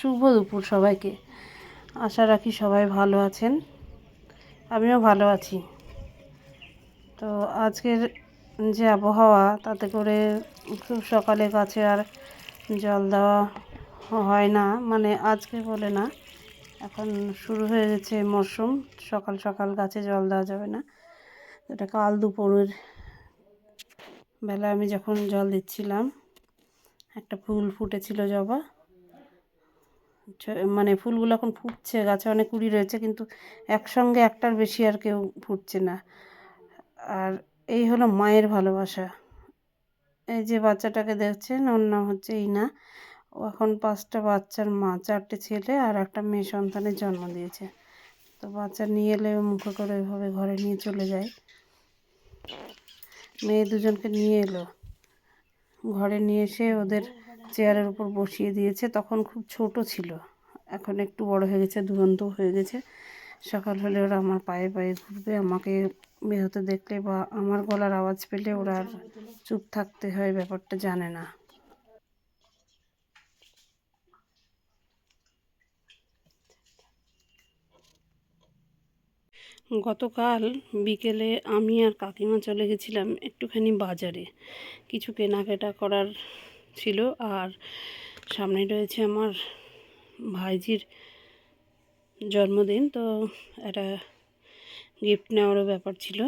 শুভ দুপুর সবাইকে। আশা রাখি সবাই ভালো আছেন। আমিও ভালো আছি। তো আজকের যে আবহাওয়া, তাতে করে খুব সকালে গাছে আর জল দেওয়া হয় না মানে আজকে বলে না। এখন শুরু হয়ে গেছে মরশুম, সকাল সকাল গাছে জল দেওয়া যাবে না। এটা কাল দুপুরের বেলা আমি যখন জল দিচ্ছিলাম, একটা ফুল ফুটেছিল জবা। মানে ফুলগুলো এখন ফুটছে, গাছে অনেক কুড়ি রয়েছে, কিন্তু একসঙ্গে একটার বেশি আর কেউ ফুটছে না। আর এই হলো মায়ের ভালোবাসা। এই যে বাচ্চাটাকে দেখছেন, ওর নাম হচ্ছে ইনা। ও এখন পাঁচটা বাচ্চার মা, চারটে ছেলে আর একটা মেয়ে সন্তানের জন্ম দিয়েছে। তো বাচ্চা নিয়ে এলে মুখে করে ওইভাবে ঘরে নিয়ে চলে যায়। মেয়ে দুজনকে নিয়ে এলো। ঘরে নিয়ে এসে ওদের চেয়ারের উপর বসিয়ে দিয়েছে। তখন খুব ছোট ছিল। এখন একটু বড় হয়ে গেছে, দুরন্ত হয়ে গেছে। সকাল হলে ওরা আমার পায়ে পায়ে ঘুরবে, আমাকে বের হতে দেখলে বা আমার গলার আওয়াজ পেলে ওরা চুপ থাকতে হয়, ব্যাপারটা জানে না। গতকাল বিকেলে আমি আর কাকিমা চলে গেছিলাম একটুখানি বাজারে। কিছু কেনাকাটা করার ছিল। আর সামনে রয়েছে আমার ভাইজির জন্মদিন, তো একটা গিফট নেওয়ারও ব্যাপার ছিল।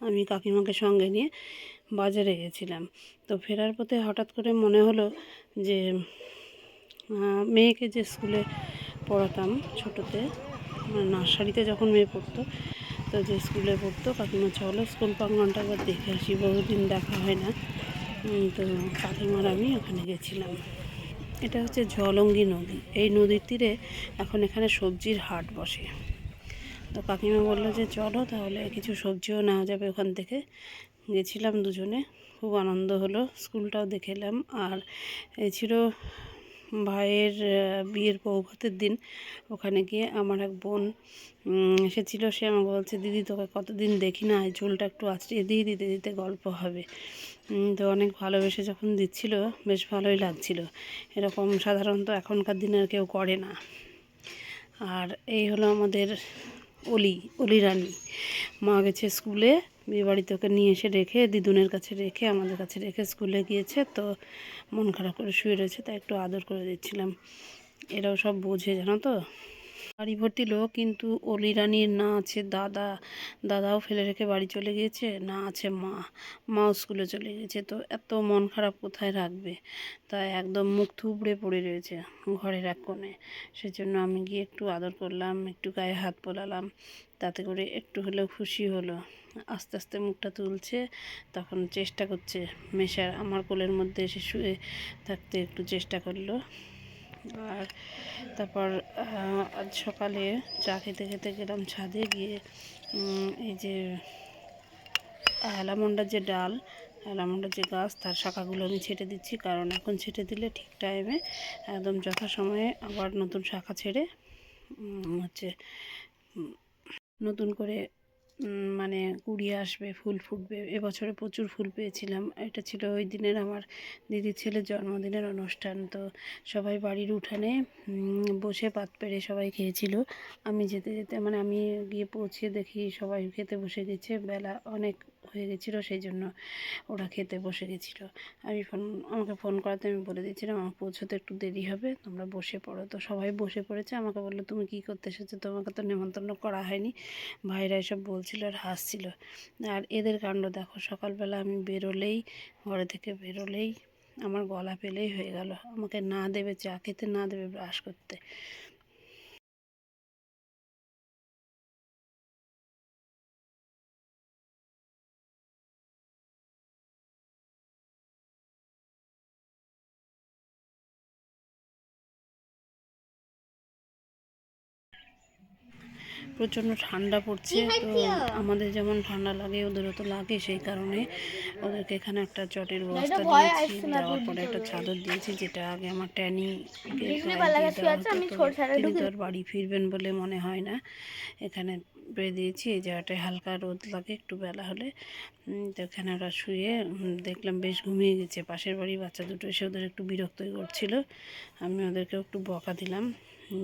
আমি কাকিমাকে সঙ্গে নিয়ে বাজারে গেছিলাম। তো ফেরার পথে হঠাৎ করে মনে হলো যে মেয়েকে যে স্কুলে পড়াতাম ছোটোতে মানে নার্সারিতে যখন মেয়ে পড়তো, তো যে স্কুলে পড়তো, কাকিমা চলো স্কুল প্রাঙ্গনটা একবার দেখে আসি, বহুদিন দেখা হয় না। তো কাকিমার আমি ওখানে গেছিলাম। এটা হচ্ছে জলঙ্গি নদী। এই নদীর তীরে এখন এখানে সবজির হাট বসে। তো কাকিমা বলল যে, চলো তাহলে কিছু সবজিও নেওয়া যাবে ওখান থেকে। গেছিলাম দুজনে। খুব আনন্দ হলো। স্কুলটাও দেখেলাম আর এ ছিল ভাইয়ের বিয়ের বৌভাতের দিন, ওখানে গিয়ে আমার এক বোন এসেছিল। সে আমাকে বলছে, দিদি, তোকে কতদিন দেখি না? এই চুলটা একটু আঁচড়িয়ে দিয়ে দিতে দিতে গল্প হবে। তো অনেক ভালোবেসে যখন দিচ্ছিল, বেশ ভালোই লাগছিল। এরকম সাধারণত এখনকার দিনে আর কেউ করে না। আর এই হলো আমাদের অলি অলি রানী। মা গেছে স্কুলে, বিয়ে বাড়িতে ওকে নিয়ে এসে রেখে, দিদুনের কাছে রেখে, আমাদের কাছে রেখে স্কুলে গিয়েছে, তো মন খারাপ করে শুয়ে রয়েছে, তাই একটু আদর করে দিচ্ছিলাম। এরাও সব বোঝে, জানো তো? বাড়ি ভর্তি লোক, কিন্তু অলি রানীর না আছে দাদা। দাদাও ফেলে রেখে বাড়ি চলে গিয়েছে, না আছে মা। মাও স্কুলে চলে গেছে তো এত মন খারাপ কোথায় রাখবে? তাই একদম মুখ থুবড়ে পড়ে রয়েছে ঘরের এক কোণে। সেজন্য আমি গিয়ে একটু আদর করলাম, একটু গায়ে হাত পোলালাম তাতে করে একটু হলেও খুশি হলো। আস্তে আস্তে মুখটা তুলছে, তখন চেষ্টা করছে, মেশার। আমার কোলের মধ্যে এসে শুয়ে থাকতে একটু চেষ্টা করল। আর তারপর আজ সকালে চা খেতে খেতে গেলাম ছাদে গিয়ে এই যে অ্যালামন্ডার যে ডাল অ্যালামন্ডার যে গাছ, তার শাখাগুলো আমি ছেটে দিচ্ছি। কারণ এখন ছেটে দিলে ঠিক টাইমে একদম যথাসময়ে আবার নতুন শাখা ছেড়ে হচ্ছে নতুন করে মানে কুড়িয়ে আসবে, ফুল ফুটবে। এবছরে প্রচুর ফুল পেয়েছিলাম। এটা ছিল ওই দিনের আমার দিদির ছেলের জন্মদিনের অনুষ্ঠান। তো সবাই বাড়ির উঠানে বসে পাত পেরে সবাই খেয়েছিল। আমি যেতে যেতে মানে আমি গিয়ে পৌঁছে দেখি সবাই খেতে বসে গেছে। বেলা অনেক হয়ে গেছিল সেই জন্য ওরা খেতে বসে গেছিল। আমি ফোন, আমাকে ফোন করাতে আমি বলে দিয়েছিলাম আমার পৌঁছতে একটু দেরি হবে, তোমরা বসে পড়ো। তো সবাই বসে পড়েছে, আমাকে বলল, তুমি কী করতে এসেছ? তোমাকে তো নেমন্তন্ন করা হয়নি, ভাইরা এসব বলছিল আর হাসছিল। আর এদের কাণ্ড দেখো, সকালবেলা আমি বেরোলেই, ঘরে থেকে বেরোলেই আমার গলা পেলেই হয়ে গেল। আমাকে না দেবে, চা খেতে না দেবে, ব্রাশ করতে। প্রচণ্ড ঠান্ডা পড়ছে তো আমাদের যেমন ঠান্ডা লাগে ওদেরও তো লাগে সেই কারণে ওদেরকে এখানে একটা চটের ব্যবস্থা দিয়েছি দেওয়ার পরে একটা চাদর দিয়েছি যেটা আগে আমার ট্যানি তিনি তো আর বাড়ি ফিরবেন বলে মনে হয় না। এখানে বেয়ে দিয়েছি এই জায়গাটায় হালকা রোদ লাগে একটু বেলা হলে। তো এখানে ওরা শুয়ে দেখলাম বেশ ঘুমিয়ে গেছে পাশের বাড়ির বাচ্চা দুটো এসে ওদের একটু বিরক্তই করছিল। আমি ওদেরকেও একটু বকা দিলাম।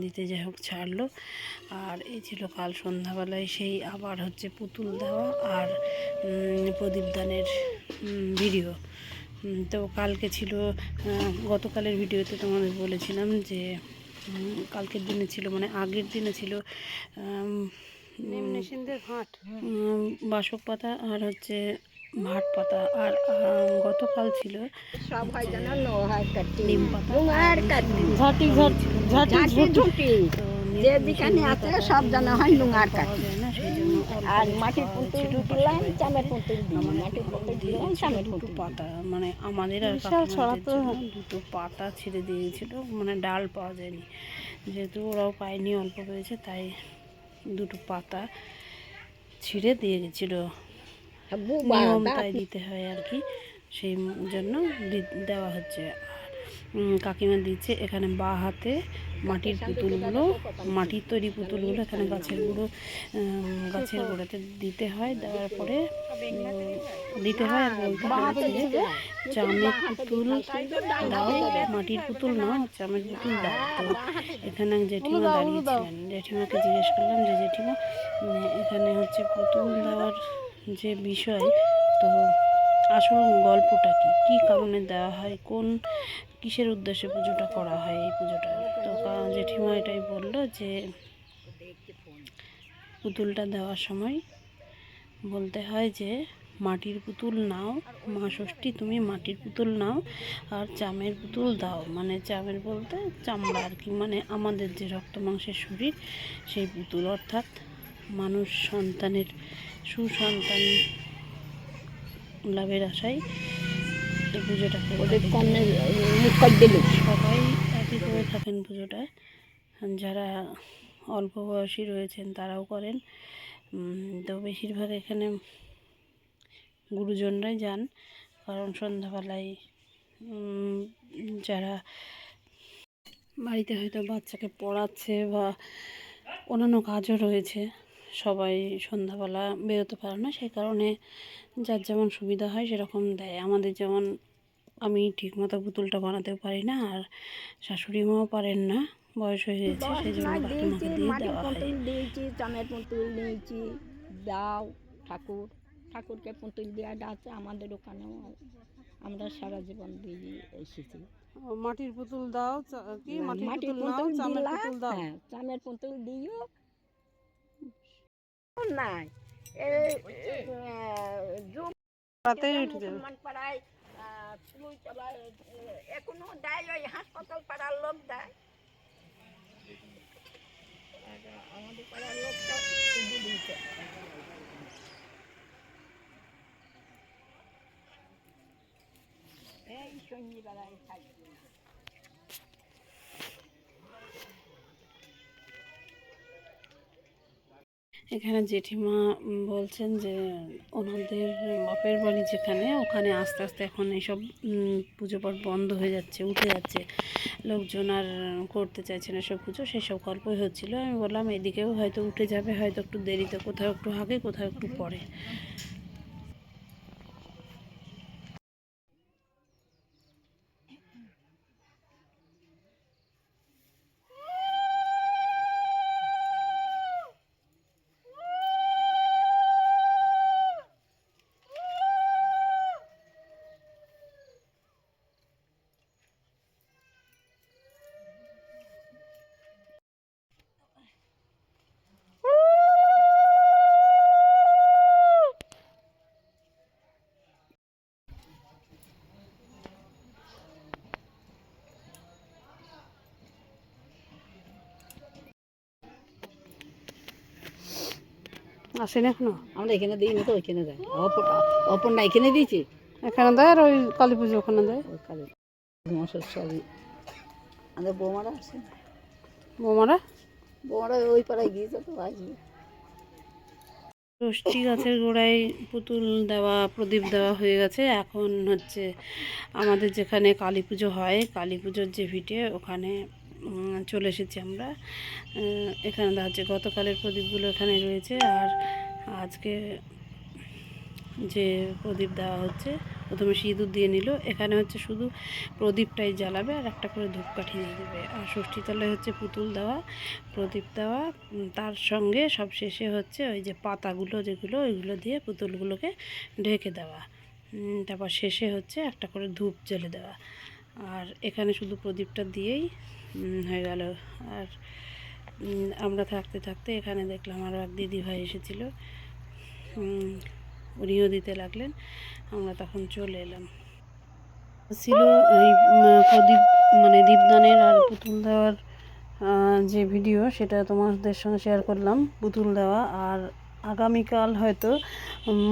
দিতে যাই হোক ছাড়লো। আর এই ছিল কাল সন্ধ্যাবেলায় সেই আবার হচ্ছে পুতুল দেওয়া আর উম, প্রদীপদানের উম, ভিডিও। তো কালকে ছিল গতকালের ভিডিওতে তোমাদের বলেছিলাম যে কালকের দিনে ছিল মানে আগের দিনে ছিল ঘাট। বাসক পাতা আর হচ্ছে ভাট পাতা আর গতকাল ছিল সব যেন লোহার কাটি নিম পাতা। ডুঙার কাটি ঝাঁটি ঝাঁটি ঝাঁটি ঝুঁটি তো যে যেখানে আছে সব জানা হয় ডুঙার পাওয়া কাটি যায় না সেই জন্য আর মাটির পুতুল দিলাম চামের পুতুল দিই মাটির পুতুল দিলাম চামের দুটো পুতুল পাতা মানে আমাদের আর দুটো পাতা ছিঁড়ে দিয়েছিল মানে ডাল পাওয়া যায়নি। যেহেতু ওরাও পায়নি অল্প পেয়েছে তাই দুটো পাতা ছিঁড়ে দিয়ে গেছিল। বুবা নিয়ম তাই দিতে হয় আর কি সেই জন্য দেওয়া হচ্ছে। আর কাকিমা দিচ্ছে এখানে বা হাতে মাটির পুতুলগুলো মাটির তৈরি পুতুলগুলো এখানে গাছের গুঁড়ো গাছের গোড়াতে দিতে হয় দেওয়ার পরে দিতে হয় আর বলতে হয় যে চামের পুতুল দাও মাটির পুতুল না চামের পুতুল দাও। তো এখানে জেঠিমা দাঁড়িয়েছিলেন। জেঠিমাকে জিজ্ঞেস করলাম যে জেঠিমা এখানে হচ্ছে পুতুল দেওয়ার যে বিষয়, তো আসল গল্পটা কি? কী কারণে দেওয়া হয়? কোন কিসের উদ্দেশ্যে পুজোটা করা হয় এই পুজোটা? তো জেঠিমা এটাই বলল যে, পুতুলটা দেওয়ার সময় বলতে হয় যে, মাটির পুতুল নাও, মা ষষ্ঠী তুমি মাটির পুতুল নাও আর চামের পুতুল দাও। মানে চামের বলতে চামড়া আর কি মানে আমাদের যে রক্ত মাংসের শরীর সেই পুতুল, অর্থাৎ মানুষ সন্তানের সুসন্তান লাভের আশায় এই পুজোটা করে ওদের দিল সবাই একই করে থাকেন পুজোটা যারা অল্প বয়সী রয়েছেন তারাও করেন। তো বেশিরভাগ এখানে গুরুজনরাই যান। কারণ সন্ধ্যাবেলায় যারা বাড়িতে হয়তো বাচ্চাকে পড়াচ্ছে বা অন্যান্য কাজও রয়েছে সবাই সন্ধ্যাবেলা বেরোতে পারে না সেই কারণে যার যেমন সুবিধা হয় সেরকম দেয়। আমাদের যেমন আমি ঠিকমতো পুতুলটা বানাতেও পারি না আর শাশুড়ি মাও পারেন না বয়স হয়ে গেছে সেই জন্য কাকিমাকে দিয়ে মাটির দেওয়া হয় পুতুল দিয়েছি চামের পুতুল দিয়েছি দাও ঠাকুর ঠাকুরকে পুতুল দেওয়াটা আছে আমাদের ওখানেও আমরা সারা জীবন দিয়ে এসেছি। মাটির পুতুল দাও কি? মাটির পুতুল পুতুল চামের পুতুল দাও। হ্যাঁ চামের পুতুল দিও নাই। পাড়ায় এখনও দেয় ওই হাসপাতাল পাড়ার লোক দেয়। আমাদের পাড়ার লোক দিয়েছে এই শনিবেলায় থাকবে এখানে জেঠিমা বলছেন যে ওনাদের বাপের বাড়ি যেখানে, ওখানে আস্তে আস্তে এখন এইসব পুজো পাঠ বন্ধ হয়ে যাচ্ছে, উঠে যাচ্ছে। লোকজন আর করতে চাইছে না সব পুজো সেসব গল্পই হচ্ছিল। আমি বললাম, এদিকেও হয়তো উঠে যাবে, হয়তো একটু দেরিতে, কোথাও একটু আগে, কোথাও একটু পরে। আসেন এখনও। আমরা এখানে দিই না তো ওইখানে দেয়। অপর অপরটা এখানে দিয়েছি। এখানে দেয় আর ওই কালী পুজো ওখানে দেয়। ওই কালে মশার সবই আমাদের বৌমারা আছে বৌমারা? বৌমারা ওই পাড়ায় গিয়েছে তো আসবে। ষষ্ঠী গাছের গোড়ায় পুতুল দেওয়া প্রদীপ দেওয়া হয়ে গেছে। এখন হচ্ছে আমাদের যেখানে কালী পুজো হয় কালী পুজোর যে ভিটে ওখানে চলে এসেছি আমরা। এখানে যাচ্ছে গতকালের প্রদীপগুলো এখানে রয়েছে আর আজকে যে প্রদীপ দেওয়া হচ্ছে, প্রথমে সিঁদুর দিয়ে নিল। এখানে হচ্ছে শুধু প্রদীপটাই জ্বালাবে আর একটা করে ধূপকাঠি দিয়ে দেবে আর ষষ্ঠীতলায় হচ্ছে পুতুল দেওয়া, প্রদীপ দেওয়া তার সঙ্গে সব শেষে হচ্ছে ওই যে পাতাগুলো যেগুলো, ওইগুলো দিয়ে পুতুলগুলোকে ঢেকে দেওয়া। তারপর শেষে হচ্ছে একটা করে ধূপ জ্বেলে দেওয়া। আর এখানে শুধু প্রদীপটা দিয়েই হয়ে গেল। আর আমরা থাকতে থাকতে এখানে দেখলাম আরও এক দিদি ভাই এসেছিল উনিও দিতে লাগলেন। আমরা তখন চলে এলাম। ছিল এই প্রদীপ মানে দীপদানের আর পুতুল দেওয়ার যে ভিডিও, সেটা তোমাদের সঙ্গে শেয়ার করলাম, পুতুল দেওয়া। আর আগামীকাল হয়তো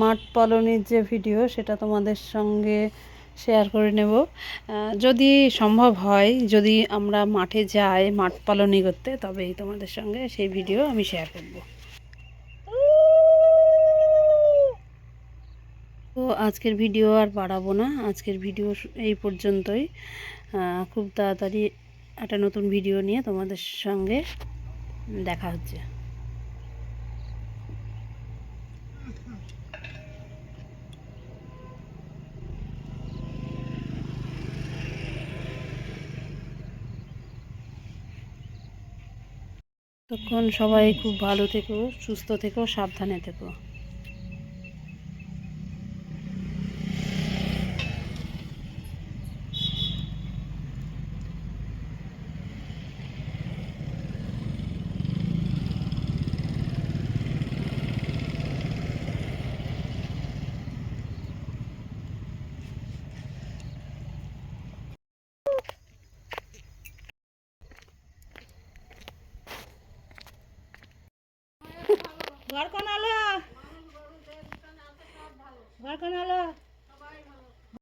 মাঠ পালনের যে ভিডিও, সেটা তোমাদের সঙ্গে শেয়ার করে নেব। যদি সম্ভব হয়, যদি আমরা মাঠে যাই, মাঠ পালনই করতে, তবেই তোমাদের সঙ্গে সেই ভিডিও আমি শেয়ার করব। তো আজকের ভিডিও আর বাড়াবো না। আজকের ভিডিও এই পর্যন্তই। খুব তাড়াতাড়ি একটা নতুন ভিডিও নিয়ে তোমাদের সঙ্গে দেখা হচ্ছে। তখন সবাই খুব ভালো থেকো সুস্থ থেকো সাবধানে থেকো।